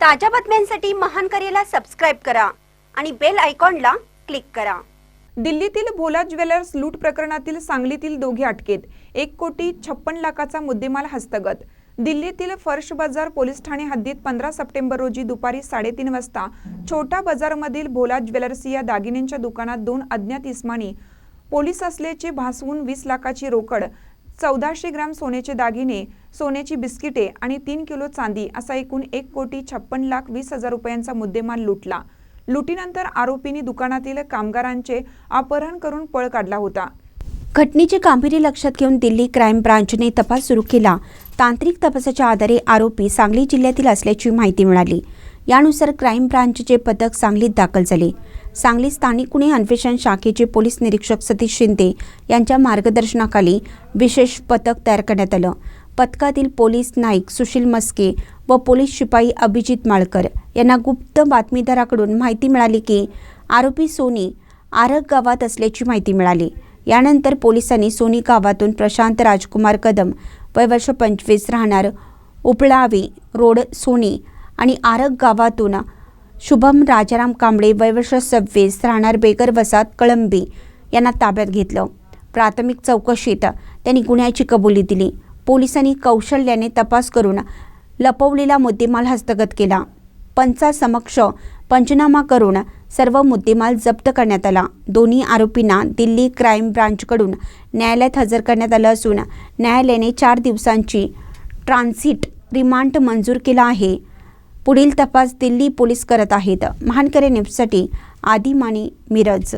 ताज्या बातम्यांसाठी महान करेला सबस्क्राईब करा आणि बेल आयकॉनला क्लिक करा. दिल्लीतील भोला ज्वेलर्स लूट प्रकरणातील सांगलीतील दोघे अटकेत. एक कोटी छप्पन लाखाचा मुद्देमाल हस्तगत. दिल्लीतील फर्श बाजार पोलीस ठाणे हद्दीत पंधरा सप्टेंबर रोजी दुपारी साडेतीन वाजता छोटा बाजारमधील भोला ज्वेलर्स या दागिन्यांच्या दुकानात दोन अज्ञात इस्मानी पोलीस असल्याचे भासवून वीस लाखाची रोकड चौदाशे ग्रॅम सोन्याचे दागिने सोन्याची बिस्किटे आणि तीन किलो चांदी असा एकूण एक कोटी छप्पन लाख वीस हजार रुपयांचा मुद्देमाल लुटला. लुटीनंतर आरोपींनी दुकानातील कामगारांचे अपहरण करून पळ काढला होता. घटनेचे गांभीर्य लक्षात घेऊन दिल्ली क्राईम ब्रांचने तपास सुरू केला. तांत्रिक तपासाच्या आधारे आरोपी सांगली जिल्ह्यातील असल्याची माहिती मिळाली. यानुसार क्राईम ब्रांचचे पथक सांगलीत दाखल झाले. सांगली स्थानिक गुन्हे अन्वेषण शाखेचे पोलीस निरीक्षक सतीश शिंदे यांच्या मार्गदर्शनाखाली विशेष पथक तयार करण्यात आलं. पथकातील पोलीस नाईक सुशील मस्के व पोलीस शिपाई अभिजित माळकर यांना गुप्त बातमीदाराकडून माहिती मिळाली की आरोपी सोनी आरग गावात असल्याची माहिती मिळाली. यानंतर पोलिसांनी सोनी गावातून प्रशांत राजकुमार कदम वय वर्ष पंचवीस राहणार उपळावी रोड सोनी आणि आरग गावातून शुभम राजाराम कांबळे वय सव्वीस राहणार बेगर वसात कळंबी यांना ताब्यात घेतलं. प्राथमिक चौकशीत त्यांनी गुन्ह्याची कबुली दिली. पोलिसांनी कौशल्याने तपास करून लपवलेला मुद्देमाल हस्तगत केला. पंचासमक्ष पंचनामा करून सर्व मुद्देमाल जप्त करण्यात आला. दोन्ही आरोपींना दिल्ली क्राईम ब्रांचकडून न्यायालयात हजर करण्यात आलं असून न्यायालयाने चार दिवसांची ट्रान्झिट रिमांड मंजूर केला आहे. पुढील तपास दिल्ली पोलीस करत आहेत. महानकरे न्यूजसाठी आदिमानी मिरज.